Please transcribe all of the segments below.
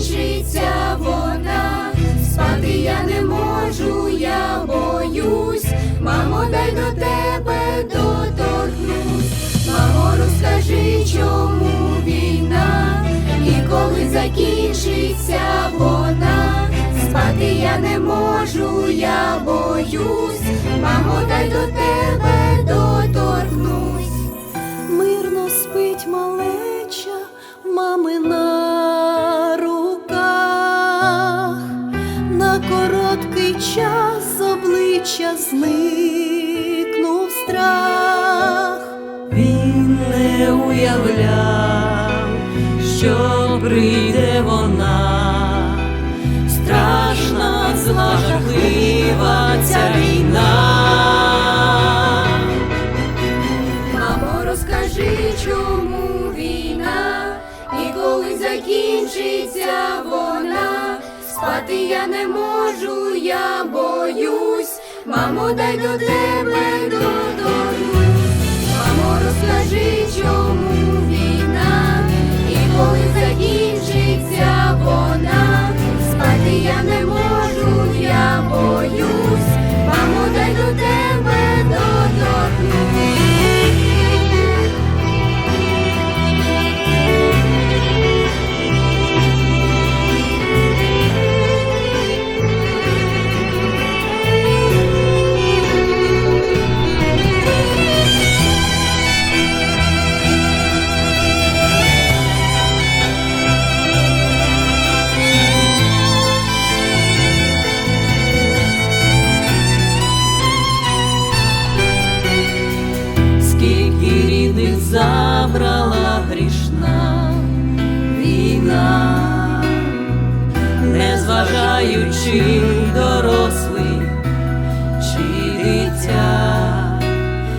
закінчиться вона, спати я не можу, я боюсь. Мамо, дай до тебе доторкнусь. Мамо, розкажи, чому війна, і коли закінчиться вона, спати я не можу, я боюсь. Мамо, дай до тебе доторкнусь. Мирно спить малеча, мами обличчя зникнув страх. Він не уявляв, що прийде вона, страшна, зла, жахлива ця війна. Мамо, розкажи, чому війна, і коли закінчиться вона, спати я не можу, я боюсь. Мамо, дай до тебе додому, Мамо, розкажи, чому забрала грішна війна, незважаючи дорослий чи дитя,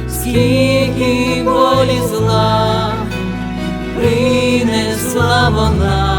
скільки болі зла принесла вона,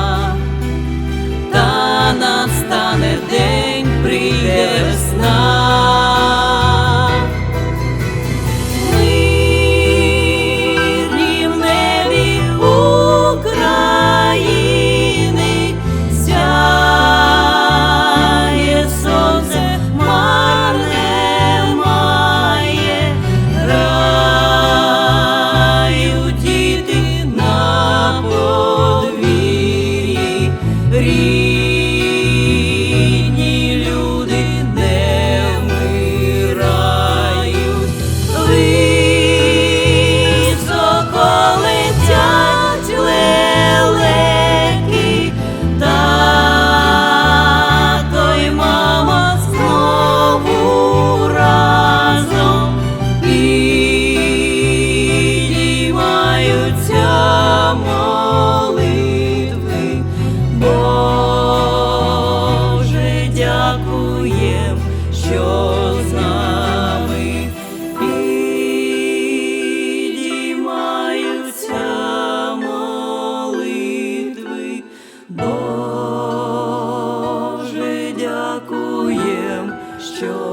sure.